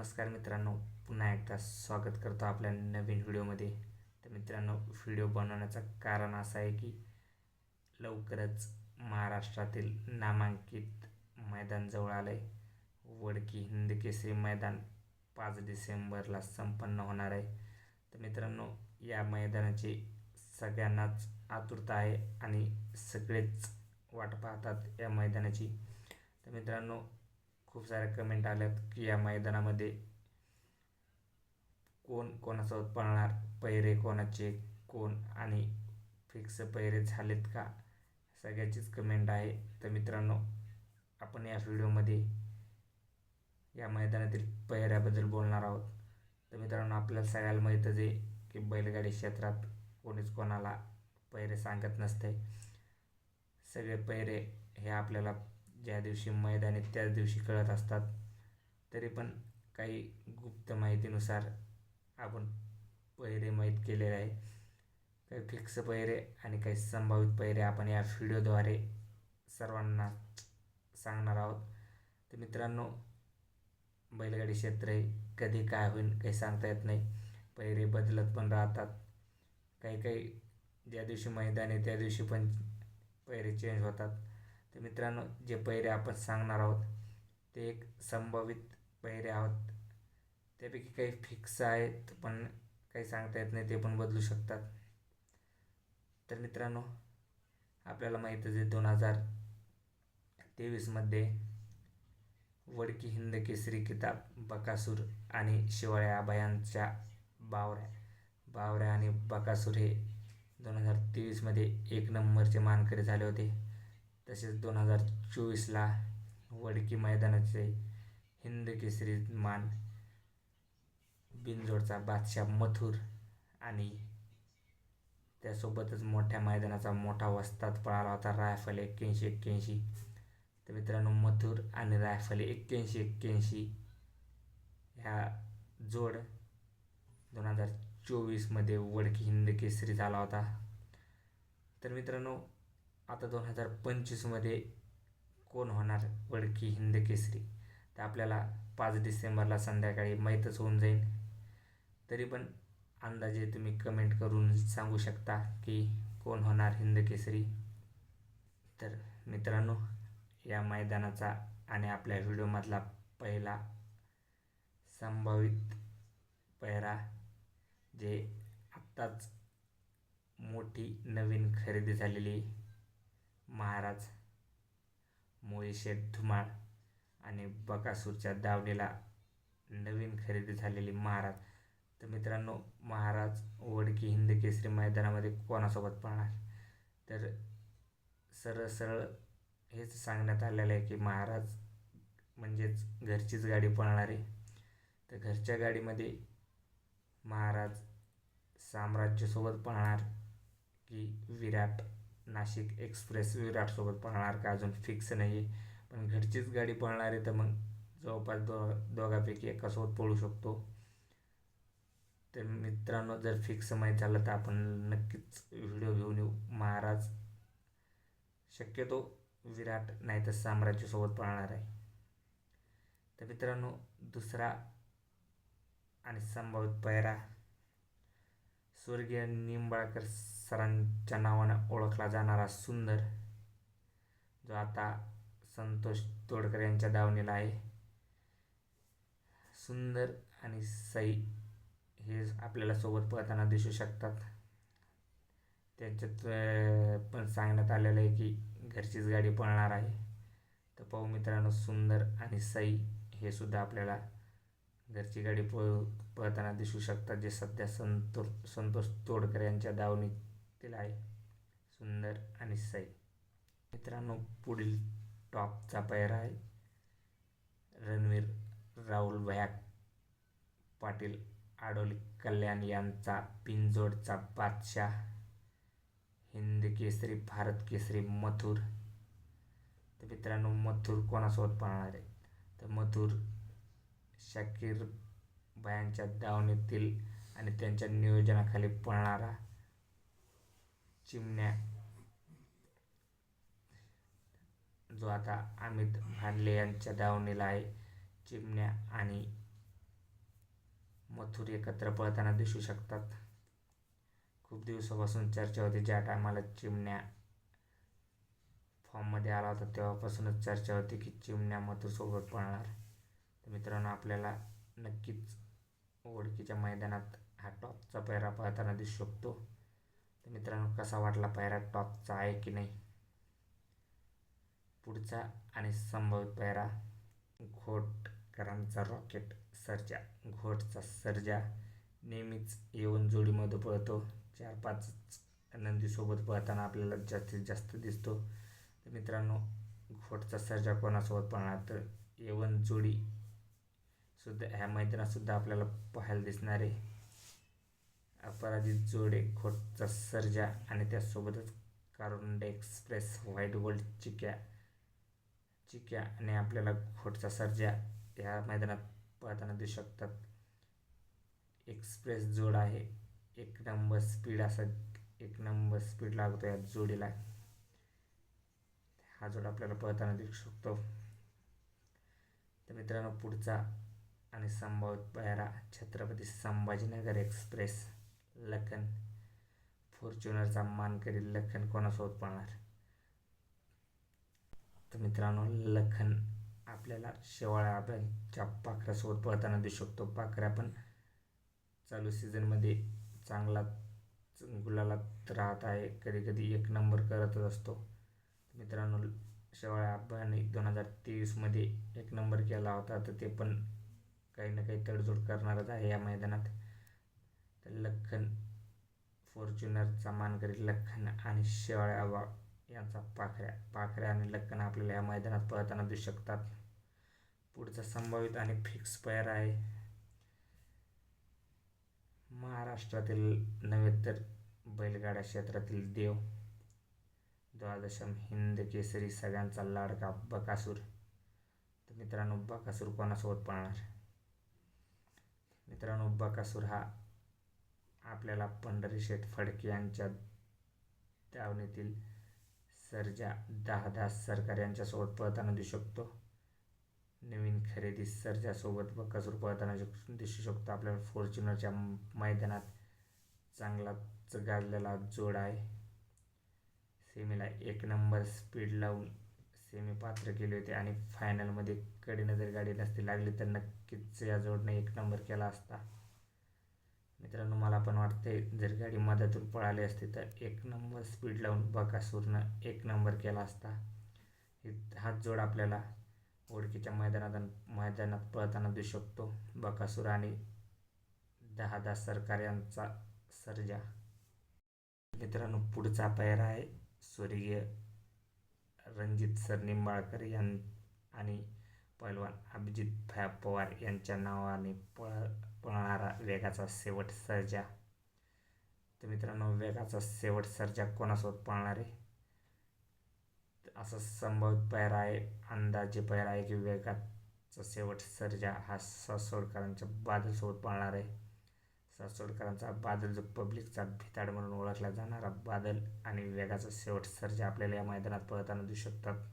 नमस्कार मित्रांनो पुन्हा एकदा स्वागत करतो आपल्या नवीन व्हिडिओमध्ये. तर मित्रांनो व्हिडिओ बनवण्याचं कारण असं आहे की लवकरच महाराष्ट्रातील नामांकित मैदान जवळ आलं आहे वडकी हिंद केसरी मैदान पाच डिसेंबरला संपन्न होणार आहे. तर मित्रांनो या मैदानाची सगळ्यांनाच आतुरता आहे आणि सगळेच वाट पाहतात या मैदानाची. तर मित्रांनो खूप साऱ्या कमेंट आल्यात की या मैदानामध्ये कोण कोणासोबत पळणार पैरे कोणाचे कोण आणि फिक्स पैरे झालेत का सगळ्याचीच कमेंट आहे. तर मित्रांनो आपण या व्हिडिओमध्ये या मैदानातील पैऱ्याबद्दल बोलणार आहोत. तर मित्रांनो आपल्याला सगळ्याला माहीतच आहे की बैलगाडी क्षेत्रात कोणीच कोणाला पैरे सांगत नसते. सगळे पैरे हे आपल्याला ज्या दिवशी मैदानी त्याच दिवशी कळत असतात. तरी पण काही गुप्त माहितीनुसार आपण पहिरे माहीत केलेले आहे. काही फिक्स पहिरे आणि काही संभावित पहिरे आपण या व्हिडिओद्वारे सर्वांना सांगणार आहोत. तर मित्रांनो बैलगाडी क्षेत्र हे कधी काय होईल काही सांगता येत नाही. पहिरे बदलत पण राहतात. काही काही ज्या दिवशी मैदान आहे त्या दिवशी पण पहिरे चेंज होतात. तर मित्रांनो जे पहिरे आपण सांगणार आहोत ते एक संभावित पहिरे आहोत. त्यापैकी काही फिक्स आहेत पण काही सांगता येत नाही ते पण बदलू शकतात. तर मित्रांनो आपल्याला माहीतच आहे दोन हजार तेवीसमध्ये वडकी हिंद केसरी किताब बकासूर आणि शिवाळ्या अभयांच्या बावऱ्या बावऱ्या आणि बकासूर हे दोन हजार तेवीसमध्ये एक नंबरचे मानकरी झाले होते. तसेच दोन हजार चोवीसला वडकी मैदानाचे हिंद केसरी मान बिनजोडचा बादशाह मथुर आणि त्यासोबतच मोठ्या मैदानाचा मोठा वस्ताद पळाला होता रायफल एक्क्याऐंशी एक्क्याऐंशी. तर मित्रांनो मथुर आणि रायफल एक्क्याऐंशी एक्क्याऐंशी ह्या जोड दोन हजार चोवीसमध्ये वडकी हिंद केसरी झाला होता. तर मित्रांनो आता दोन हजार पंचवीसमध्ये कोण होणार वडकी हिंद केसरी? तर आपल्याला पाच डिसेंबरला संध्याकाळी माहीतच होऊन जाईल. तरी पण अंदाजे तुम्ही कमेंट करून सांगू शकता की कोण होणार हिंद केसरी? तर मित्रांनो या मैदानाचा आणि आपल्या व्हिडिओमधला पहिला संभावित पहिरा जे आत्ताच मोठी नवीन खरेदी झालेली महाराज मोळीशेठ धुमाळ आणि बकासूरच्या दावणीला नवीन खरेदी झालेली महाराज. तर मित्रांनो महाराज वडकी हिंद केसरी मैदानामध्ये कोणासोबत पळणार तर सरळ सरळ हेच सांगण्यात आलेलं आहे की महाराज म्हणजेच घरचीच गाडी पळणार. आहे तर घरच्या गाडीमध्ये महाराज साम्राज्यसोबत पळणार की विराट नाशिक एक्सप्रेस विराटसोबत पळणार का? अजून फिक्स नाही आहे पण घरचीच गाडी पळणार आहे तर मग जवळपास दो दोघापैकी एकासोबत पळू शकतो. तर मित्रांनो जर फिक्स माहीत झालं तर आपण नक्कीच व्हिडिओ घेऊन येऊ. महाराज शक्यतो विराट नाही तर साम्राज्यसोबत पळणार आहे. तर मित्रांनो दुसरा आणि संभावित पैरा स्वर्गीय निंबाळकर सरांच्या नावानं ओळखला जाणारा सुंदर जो आता संतोष तोडकर यांच्या दावणीला आहे. सुंदर आणि सई हे आपल्याला सोबत पळताना दिसू शकतात. त्यांच्यात पण सांगण्यात आलेलं आहे की घरचीच गाडी पळणार आहे. तर पाहू मित्रांनो सुंदर आणि सई हे सुद्धा आपल्याला घरची गाडी पळ पळताना दिसू शकतात. जे सध्या संतो संतोष तोडकर यांच्या तिला आहे. सुंदर आणि सई मित्रांनो पुढील टॉपचा पैरा आहे. रणवीर राहुल भयाक पाटील आडोली कल्याण यांचा पिंजोडचा बादशाह. हिंद केसरी भारत केसरी मथुर. तर मित्रांनो मथुर कोणासोबत पळणार आहे? तर मथुर शाकीर भयांच्या दावणीतील आणि त्यांच्या नियोजनाखाली पळणारा चिमण्या. जो आता अमित भांडले यांच्या दावणीला आहे. चिमण्या आणि मथुर एकत्र पळताना दिसू शकतात. खूप दिवसापासून चर्चा होती. ज्या टायमाला चिमण्या फॉर्ममध्ये आला होता तेव्हापासूनच चर्चा होती की चिमण्या मथुरसोबत पळणार. तर मित्रांनो आपल्याला नक्कीच ओळखीच्या मैदानात हा टॉपचा पैरा पळताना दिसू शकतो. तर मित्रांनो कसा वाटला पायरा टॉपचा आहे की नाही? पुढचा आणि संभावित पैरा घोटकरांचा रॉकेट सर्जा. घोटचा सर्जा नेहमीच येऊन जोडीमध्ये पळतो. चार पाच नंदीसोबत पळताना आपल्याला जास्तीत जास्त दिसतो. तर मित्रांनो घोटचा सर्जा कोणासोबत पळणार? तर येवन जोडी सुद्धा ह्या मैदानातसुद्धा आपल्याला पाहायला दिसणार आहे. अपराजित जोडे खोटचा सर्जा आणि त्यासोबतच कारुंडे एक्सप्रेस व्हाईट गोल्ड चिक्या चिक्या आणि आपल्याला खोटचा सर्जा ह्या मैदानात पळताना दिसू शकतात. एक्सप्रेस जोड आहे. एक नंबर स्पीड असा एक नंबर स्पीड लागतो या जोडीला. हा जोड आपल्याला पळताना दिसू शकतो. तर मित्रांनो पुढचा आणि संभावित पायरा छत्रपती संभाजीनगर एक्सप्रेस. लखन. फॉर्च्युनरचा मानकरी लखन कोणासोबत पळणार? तर मित्रांनो लखन आपल्याला शेवाळ्या आपल्या पाखऱ्यासोबत पळताना दिसू शकतो. पाखऱ्या पण चालू सीझनमध्ये चांगला गुलालात राहत आहे. कधी कधी एक नंबर करतच असतो. मित्रांनो शेवाळ्या अब्बांनी दोन हजार तेवीसमध्ये एक नंबर केला होता. तर ते पण काही ना काही तडजोड करणारच आहे या मैदानात. लखन फॉर्च्युनरचा मानकरी लखन आणि शेवाळ्या आबा यांचा पाखऱ्या पाखऱ्या आणि लखन आपल्याला या मैदानात पळताना दिसू शकतात. पुढचा संभावित आणि फिक्स पायर आहे महाराष्ट्रातील नव्हे तर बैलगाड्या क्षेत्रातील देव. द्वादशम हिंद केसरी सगळ्यांचा लाडका बकासूर. तर मित्रांनो बकासूर कोणासोबत पळणार? मित्रांनो बकासूर हा आपल्याला पंढरी शेठ फडके यांच्या दावणीतील सर्जा दहादास सरकार यांच्यासोबत पळताना दिसू शकतो. नवीन खरेदी सर्जासोबत कसूर पळताना दिसू शकतो. आपल्याला फॉर्च्युनरच्या मैदानात चांगलाच गाजलेला जोड आहे. सेमीला एक नंबर स्पीड लावून सेमी पात्र केले होते आणि फायनलमध्ये कडीनं जर गाडी नसती लागली तर नक्कीच या जोडने एक नंबर केला असता. मित्रांनो मला पण वाटते जर गाडी मध्यातून पळाली असती तर एक नंबर स्पीड लावून बकासूरनं एक नंबर केला असता. हात जोड आपल्याला ओळखीच्या मैदानात मैदानात पळताना दिसू शकतो. बकासूर आणि दहा दहा सरकार यांचा सर्जा. मित्रांनो पुढचा पैरा आहे स्वर्गीय रणजित सर निंबाळकर यां आणि पैलवान अभिजित भया पवार यांच्या नावाने पळ पळणारा वेगाचा शेवट सर्जा. तर मित्रांनो वेगाचा शेवट सर्जा कोणासोबत पळणार आहे? असा संभावित पैरा आहे अंदाजे पैरा आहे की वेगाचा शेवट सर्जा हा सासोडकरांच्या बादलसोबत पळणार आहे. सासोडकरांचा बादल जो पब्लिकचा भिताड म्हणून ओळखला जाणारा बादल आणि वेगाचा शेवट सर्जा आपल्याला या मैदानात पळताना दिसू शकतात.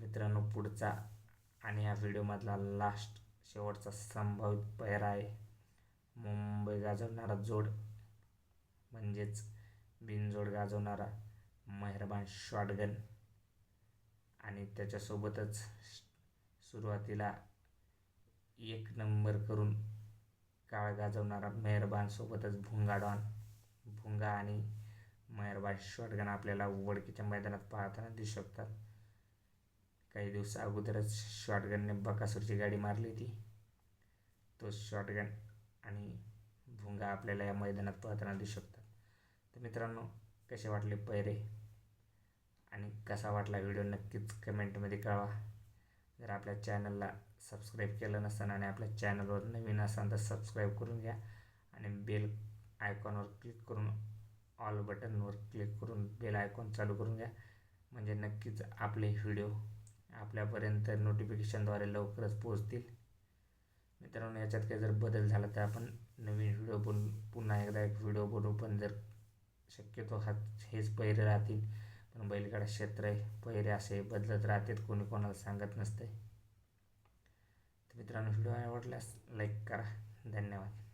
मित्रांनो पुढचा आणि ह्या व्हिडिओमधला लास्ट शेवटचा संभावित पैरा आहे मुंबई गाजवणारा जोड. म्हणजेच बिनजोड गाजवणारा मेहरबान शॉटगन आणि त्याच्यासोबतच सुरुवातीला एक नंबर करून काळ गाजवणारा मेहरबानसोबतच भुंगा डॉन. भुंगा आणि मेहरबान शॉटगन आपल्याला वडकीच्या मैदानात पाहताना दिसू शकतात. काही दिवस अगोदरच शॉटगनने बकासूरची गाडी मारली होती. तो शॉटगन आणि भुंगा आपल्याला या मैदानात पळताना दिसू शकतात. तर मित्रांनो कसे वाटले पैरे? आणि कसा वाटला व्हिडिओ नक्कीच कमेंटमध्ये कळवा. जर आपल्या चॅनलला सबस्क्राईब केलं नसताना आणि आपल्या चॅनलवर नवीन असाल तर सबस्क्राईब करून घ्या आणि बेल आयकॉनवर क्लिक करून ऑल बटनवर क्लिक करून बेल आयकॉन चालू करून घ्या. म्हणजे नक्कीच आपले व्हिडिओ आपल्यापर्यंत नोटिफिकेशनद्वारे लवकरच पोहोचतील. मित्रांनो याच्यात काही जर बदल झाला तर आपण नवीन व्हिडिओ बनवून पुन्हा एकदा एक व्हिडिओ बनवू. पण जर शक्यतो हा हेच पहिरे राहतील. पण बैलगाडा क्षेत्र आहे पहिरे असे बदलत राहतात कोणी कोणाला सांगत नसते मित्रांनो व्हिडिओ आवडल्यास लाईक करा. धन्यवाद.